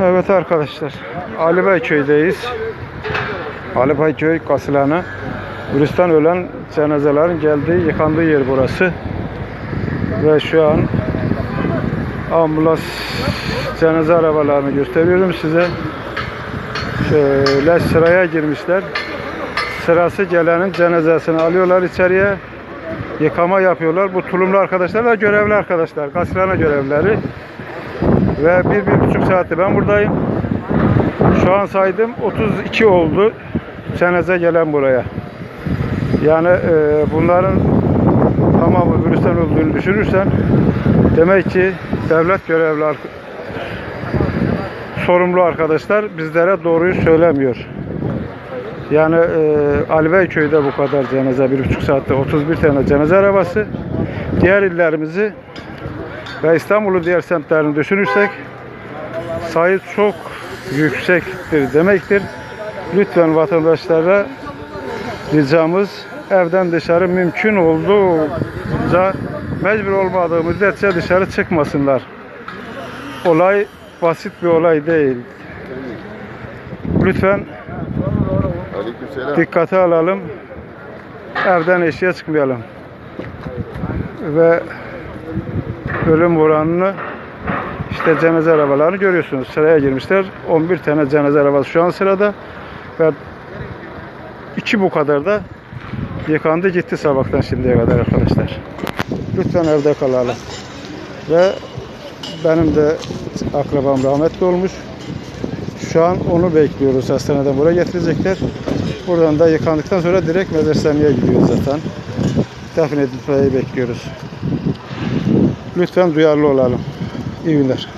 Evet arkadaşlar. Ali Bey köydeyiz. Ali Bey köy kasılanı. Virüsten ölen cenazelerin geldiği, yıkandığı yer burası. Ve şu an ambulans cenaze arabalarını gösteriyorum size. Şöyle sıraya girmişler. Sırası gelenin cenazesini alıyorlar içeriye. Yıkama yapıyorlar. Bu tulumlu arkadaşlar da görevli arkadaşlar. Kasılana görevlileri. Ve bir, bir buçuk saati ben buradayım. Şu an saydım 32 oldu cenaze gelen buraya. Yani e, bunların tamamı virüsten olduğunu düşünürsen demek ki devlet görevli sorumlu arkadaşlar bizlere doğruyu söylemiyor. Yani e, Ali Bey köyde bu kadar cenaze bir buçuk saatte 31 tane cenaze arabası. Diğer illerimizi ve İstanbul'un diğer semtlerini düşünürsek sayı çok yüksektir demektir. Lütfen vatandaşlara ricamız evden dışarı mümkün olduğunca mecbur olmadığı müddetçe dışarı çıkmasınlar. Olay basit bir olay değil. Lütfen dikkate alalım. Evden eşiğe çıkmayalım. Ve ölüm oranını işte cenaze arabalarını görüyorsunuz. Sıraya girmişler. 11 tane cenaze arabası şu an sırada. Ve iki bu kadar da yıkandı gitti sabahtan şimdiye kadar arkadaşlar. Lütfen evde kalalım. Ve benim de akrabam rahmetli olmuş. Şu an onu bekliyoruz. Hastaneden buraya getirecekler. Buradan da yıkandıktan sonra direkt mezarsaneye gidiyoruz zaten. Defin edilmeyi bekliyoruz. Lütfen duyarlı olalım. İyi günler.